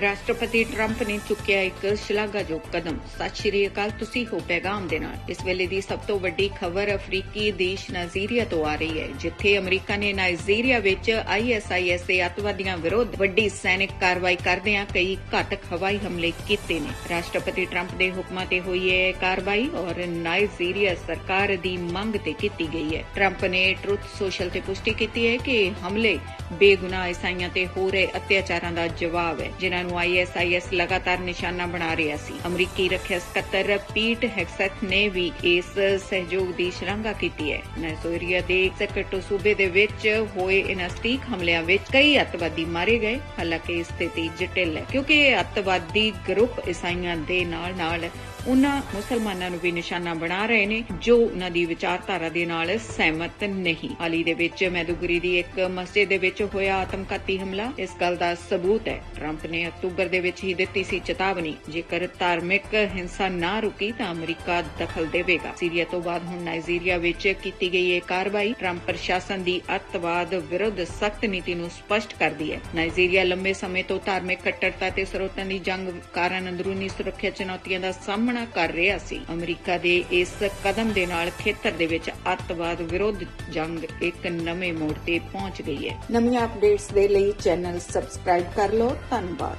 ਰਾਸ਼ਟਰਪਤੀ ਟਰੰਪ ਨੇ ਚੁੱਕਿਆ ਇੱਕ ਸ਼ਲਾਘਾਯੋਗ ਕਦਮ। ਸਤਿ ਸ਼੍ਰੀ ਅਕਾਲ, ਤੁਸੀਂ ਹੋ ਪੈਗਾਮ ਦੇ ਨਾਲ। ਇਸ ਵੇਲੇ ਦੀ ਸਭ ਤੋਂ ਵੱਡੀ ਖਬਰ ਅਫਰੀਕੀ ਦੇਸ਼ ਨਾਈਜੀਰੀਆ ਤੋਂ ਆ ਰਹੀ ਹੈ, ਜਿੱਥੇ ਅਮਰੀਕਾ ਨੇ ਨਾਈਜੀਰੀਆ ਵਿੱਚ ਆਈਐਸਆਈਐਸ ਦੇ ਅੱਤਵਾਦੀਆਂ ਵਿਰੁੱਧ ਵੱਡੀ ਸੈਨਿਕ ਕਾਰਵਾਈ ਕਰਦਿਆਂ ਕਈ ਘਾਤਕ ਹਵਾਈ ਹਮਲੇ ਕੀਤੇ ਨੇ। ਰਾਸ਼ਟਰਪਤੀ ਟਰੰਪ ਦੇ ਹੁਕਮਾਂ ਤੇ ਹੋਈ ਇਹ ਕਾਰਵਾਈ ਔਰ ਨਾਈਜੀਰੀਆ ਸਰਕਾਰ ਦੀ ਮੰਗ ਤੇ ਕੀਤੀ ਗਈ ਹੈ। ਟਰੰਪ ਨੇ ਟਰੁੱਥ ਸੋਸ਼ਲ ਤੇ ਪੁਸ਼ਟੀ ਕੀਤੀ ਹੈ ਕਿ ਇਹ ਹਮਲੇ ਬੇਗੁਨਾਹ ਈਸਾਈਆਂ ਤੇ ਹੋ ਰਹੇ ਅਤਿਆਚਾਰਾਂ ਦਾ ਜਵਾਬ ਹੈ, ਜਿਨ੍ਹਾਂ ਨੂੰ ਆਈਐਸਆਈਐਸ ਲਗਾਤਾਰ ਨਿਸ਼ਾਨਾ ਬਣਾ ਰਿਹਾ ਸੀ। ਅਮਰੀਕੀ ਰੱਖਿਆ ਸਕੱਤਰ ਪੀਟ ਹੈਕਸੈਟ ਨੇ ਵੀ ਇਸ ਸਹਿਯੋਗ ਦੀ ਸ਼ਲਾਘਾ ਕੀਤੀ ਹੈ। ਨਾਈਜੀਰੀਆ ਦੇ ਸੈਕਟੋ ਸੂਬੇ ਦੇ ਵਿੱਚ ਹੋਏ ਇਨ੍ਹਾਂ ਸਟੀਕ ਹਮਲਿਆਂ ਵਿੱਚ ਕਈ ਅੱਤਵਾਦੀ ਮਾਰੇ ਗਏ। ਹਾਲਾਂਕਿ ਸਥਿਤੀ ਜਟਿਲ ਹੈ, ਕਿਉਂਕਿ ਇਹ ਅੱਤਵਾਦੀ ਗਰੁੱਪ ਈਸਾਈਆਂ ਦੇ ਨਾਲ-ਨਾਲ ਉਹਨਾਂ ਮੁਸਲਮਾਨਾਂ ਨੂੰ ਵੀ ਨਿਸ਼ਾਨਾ ਬਣਾ ਰਹੇ ਨੇ, ਜੋ ਉਹਨਾਂ ਦੀ ਵਿਚਾਰਧਾਰਾ ਦੇ ਨਾਲ ਸਹਿਮਤ ਨਹੀਂ। ਹਾਲੀ ਦੇ ਵਿੱਚ ਮੈਦੂਗਰੀ ਦੀ ਇੱਕ ਮਸਜਿਦ ਦੇ ਵਿੱਚ ਹੋਇਆ ਆਤਮਘਾਤੀ ਹਮਲਾ। ਇਸ ਗੱਲ ਦਾ ਸਬੂਤ ਹੈ। ਟਰੰਪ ਨੇ ਅਕਤੂਬਰ ਦੇ ਵਿੱਚ ਹੀ ਦਿੱਤੀ ਸੀ ਚੇਤਾਵਨੀ। ਜੇਕਰ ਧਾਰਮਿਕ ਹਿੰਸਾ ਨਾ ਰੁਕੀ ਤਾਂ ਅਮਰੀਕਾ ਦਖਲ ਦੇਵੇਗਾ। ਸੀਰੀਆ ਤੋਂ ਬਾਅਦ ਹੁਣ ਨਾਈਜੀਰੀਆ ਵਿੱਚ ਕੀਤੀ ਗਈ ਇਹ ਕਾਰਵਾਈ ਟਰੰਪ ਪ੍ਰਸ਼ਾਸਨ ਦੀ ਅੱਤਵਾਦ ਵਿਰੁੱਧ ਸਖਤ ਨੀਤੀ ਨੂੰ ਸਪਸ਼ਟ ਕਰਦੀ ਹੈ। ਨਾਈਜੀਰੀਆ ਲੰਬੇ ਸਮੇਂ ਤੋਂ ਧਾਰਮਿਕ ਕੱਟੜਤਾ ਤੇ ਸਰੋਤਾਂ ਦੀ ਜੰਗ ਕਾਰਨ ਅੰਦਰੂਨੀ ਸੁਰੱਖਿਆ ਚੁਣੌਤੀਆਂ ਦਾ ਸਾਹਮਣਾ ਕਰ ਰਿਹਾ ਸੀ। ਅਮਰੀਕਾ ਦੇ ਇਸ ਕਦਮ ਦੇ ਨਾਲ ਖੇਤਰ ਦੇ ਵਿੱਚ ਅੱਤਵਾਦ ਵਿਰੁੱਧ ਜੰਗ ਇੱਕ ਨਵੇਂ ਮੋੜ ਤੇ ਪਹੁੰਚ ਗਈ ਹੈ। ਨਵੀਆਂ ਅਪਡੇਟਸ ਦੇ ਲਈ ਚੈਨਲ ਸਬਸਕ੍ਰਾਈਬ ਕਰ ਲਓ। ਧੰਨਵਾਦ।